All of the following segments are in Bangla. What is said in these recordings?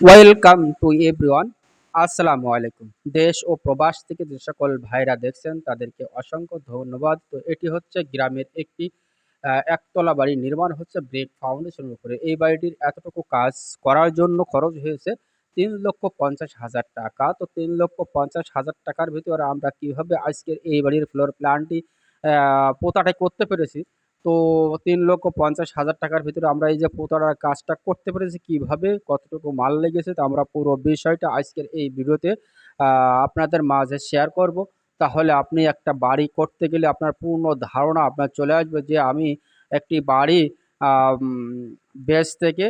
ওয়েলকাম টু এভরিওয়ান আসসালামু আলাইকুম। দেশ ও প্রবাস থেকে যে সকল ভাইরা দেখছেন, তাদেরকে অসংখ্য ধন্যবাদ। তো এটি হচ্ছে গ্রামের একটি একতলা বাড়ি নির্মাণ হচ্ছে ব্রেক ফাউন্ডেশনের উপরে। এই বাড়িটির এতটুকু কাজ করার জন্য খরচ হয়েছে তিন লক্ষ পঞ্চাশ হাজার টাকা। তো তিন লক্ষ পঞ্চাশ হাজার টাকার ভিতরে আমরা কীভাবে আজকের এই বাড়ির ফ্লোর প্ল্যানটি পোতাটাই করতে পেরেছি তো তিন লক্ষ পঞ্চাশ হাজার টাকার ভিতরে আমরা এই যে পোতার কাজটা করতে পেরেছি, কীভাবে কতটুকু মাল লেগেছে, তো আমরা পুরো বিষয়টা আজকের এই ভিডিওতে আপনাদের মাঝে শেয়ার করব। তাহলে আপনি একটা বাড়ি করতে গেলে আপনার পূর্ণ ধারণা আপনার চলে আসবে যে আমি একটি বাড়ি বেস থেকে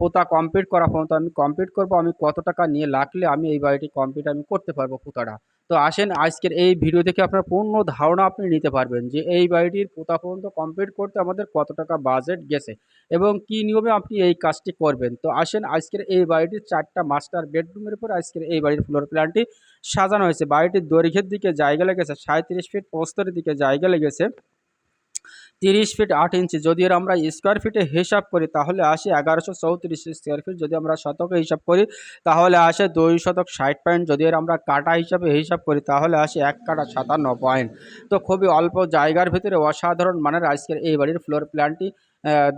পোতা কমপ্লিট করা পর্যন্ত আমি কমপ্লিট করব, আমি কত টাকা নিয়ে লাগলে আমি এই বাড়িটি কমপ্লিট আমি করতে পারব পোতাটা। তো আসেন, আজকের এই ভিডিও থেকে আপনার পূর্ণ ধারণা আপনি নিতে পারবেন যে এই বাড়িটির পোতা পর্যন্ত কমপ্লিট করতে আমাদের কত টাকা বাজেট গেছে এবং কি নিয়মে আপনি এই কাজটি করবেন। তো আসেন, আজকের এই বাড়িটির চারটা মাস্টার বেডরুমের উপর আজকের এই বাড়ির ফ্লোর প্ল্যানটি সাজানো হয়েছে। বাড়িটির দৈর্ঘ্যের দিকে জায়গা লেগেছে সাঁত্রিশ ফিট প্রস্তরের দিকে জায়গা লেগেছে। তিরিশ ফিট আট ইঞ্চি যদি আমরা স্কোয়ার ফিটে হিসাব করি, তাহলে আসে এগারোশো চৌত্রিশ স্কোয়ার ফিট যদি আমরা শতকে হিসাব করি, তাহলে আসে দুই শতক ষাট পয়েন্ট যদি আমরা কাটা হিসাবে হিসাব করি, তাহলে আসে এক কাটা সাতান্ন পয়েন্ট তো খুবই অল্প জায়গার ভিতরে অসাধারণ মানের আজকের এই বাড়ির ফ্লোর প্ল্যানটি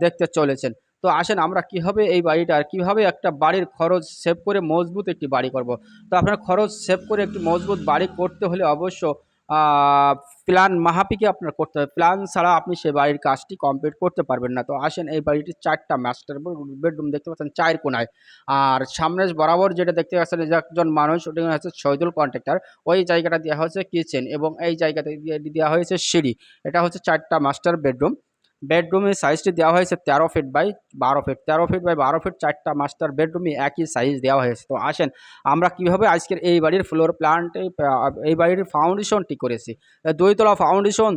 দেখতে চলেছেন। তো আসেন আমরা কীভাবে এই বাড়িটার কীভাবে একটা বাড়ির খরচ সেভ করে মজবুত একটি বাড়ি করব। তো আপনার খরচ সেভ করে একটি মজবুত বাড়ি করতে হলে অবশ্য প্ল্যান মাহাপিকে আপনার করতে হবে। প্ল্যান ছাড়া আপনি সে বাড়ির কাজটি কমপ্লিট করতে পারবেন না। তো আসেন, এই বাড়িটির চারটা মাস্টার বেডরুম দেখতে পাচ্ছেন চায়ের কোনায়। আর সামনে বরাবর যেটা দেখতে পাচ্ছেন যে একজন মানুষ, ওটা হচ্ছে শহীদুল কন্ট্রাক্টর ওই জায়গাটা দেওয়া হয়েছে কিচেন এবং এই জায়গাতে দেওয়া হয়েছে সিঁড়ি। এটা হচ্ছে চারটা মাস্টার বেডরুম বেডরুমের সাইজটি দেওয়া হয়েছে তেরো ফিট বাই বারো ফিট তেরো ফিট বাই বারো ফিট চারটা মাস্টার বেডরুমে একই সাইজ দেওয়া হয়েছে। তো আসেন, আমরা কীভাবে আজকের এই বাড়ির ফ্লোর প্ল্যানটে এই বাড়ির ফাউন্ডেশনটি করেছি? দুইতলা ফাউন্ডেশন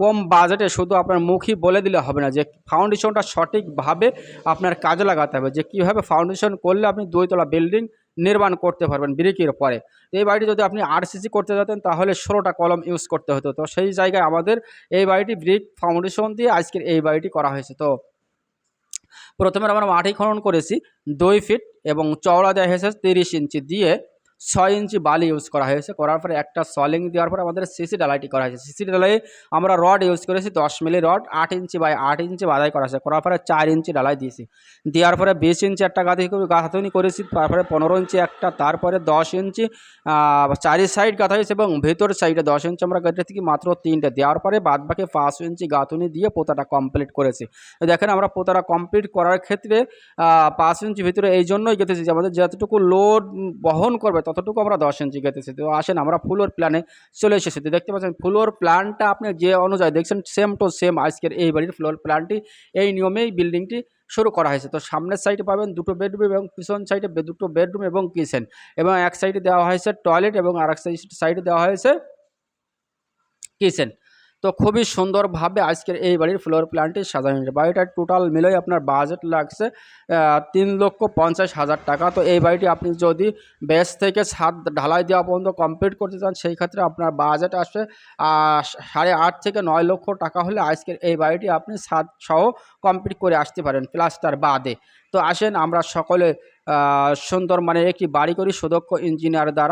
কম বাজেটে শুধু আপনার মুখই বলে দিলে হবে না যে ফাউন্ডেশনটা সঠিকভাবে আপনার কাজে লাগাতে হবে। যে কীভাবে ফাউন্ডেশন করলে আপনি দুইতলা বিল্ডিং নির্মাণ করতে পারবেন ব্রিকের পরে। এই বাড়িটি যদি আপনি আরসিসি করতে যেতেন, তাহলে ষোলোটা কলম ইউজ করতে হতো। তো সেই জায়গায় আমাদের এই বাড়িটি ব্রিক ফাউন্ডেশন দিয়ে আজকের এই বাড়িটি করা হয়েছে। তো প্রথমে আমরা মাটি খনন করেছি, দুই ফিট এবং চওড়া দেওয়া হয়েছে তিরিশ ইঞ্চি দিয়ে। ছয় ইঞ্চি বালি ইউজ করা হয়েছে। করার পরে একটা সলিং দেওয়ার পরে আমাদের সিসি ডালাইটি করা হয়েছে। সিসি ডালাই আমরা রড ইউজ করেছি দশ মিলি রড, আট ইঞ্চি বাই আট ইঞ্চি বাধাই করা হয়েছে। করার পরে চার ইঞ্চি ডালাই দিয়েছি। দেওয়ার পরে বিশ ইঞ্চি একটা গাঁথি গাঁথনি করেছি তারপরে পনেরো ইঞ্চি একটা তারপরে দশ ইঞ্চি চারি সাইড গাঁথা হয়েছে এবং ভেতর সাইডে দশ ইঞ্চি আমরা গাঁথে থেকে মাত্র তিনটে। দেওয়ার পরে বাদ বাকি পাঁচ ইঞ্চি গাঁথুনি দিয়ে পোতাটা কমপ্লিট করেছি। দেখেন আমরা পোতাটা কমপ্লিট করার ক্ষেত্রে পাঁচ ইঞ্চি ভিতরে এই জন্যই গেঁথেছি যে আমাদের যতটুকু লোড বহন করবে ততটুকু আমরা দশ ইঞ্চি গেঁথেছি তো আসেন, আমরা ফ্লোর প্ল্যানে চলে এসেছি। তো দেখতে পাচ্ছেন, ফ্লোর প্ল্যানটা আপনি যে অনুযায়ী দেখছেন সেম টু সেম আজকের এই বাড়ির ফ্লোর প্ল্যানটি এই নিয়মেই বিল্ডিংটি শুরু করা হয়েছে। তো সামনের সাইডে পাবেন দুটো বেডরুম এবং পিছন সাইডে দুটো বেডরুম এবং কিচেন এবং এক সাইডে দেওয়া হয়েছে টয়লেট এবং আর এক সাইডে দেওয়া হয়েছে কিচেন তো খুবই সুন্দরভাবে আজকের এই বাড়ির ফ্লোর প্ল্যানটি সাজানো হয়েছে। বাড়িটার টোটাল মিলেই আপনার বাজেট লাগছে তিন লক্ষ পঞ্চাশ হাজার টাকা। তো এই বাড়িটি আপনি যদি বেস থেকে ছাদ ঢালাই দেওয়া পর্যন্ত কমপ্লিট করতে চান, সেই ক্ষেত্রে আপনার বাজেট আসবে সাড়ে আট থেকে নয় লক্ষ টাকা হলে আজকের এই বাড়িটি আপনি ছাদ সহ কমপ্লিট করে আসতে পারেন প্লাস্টার বাদে। তো আসেন আমরা সকলে সুন্দর মানে একটি বাড়ি করি সুদক্ষ ইঞ্জিনিয়ার দ্বারা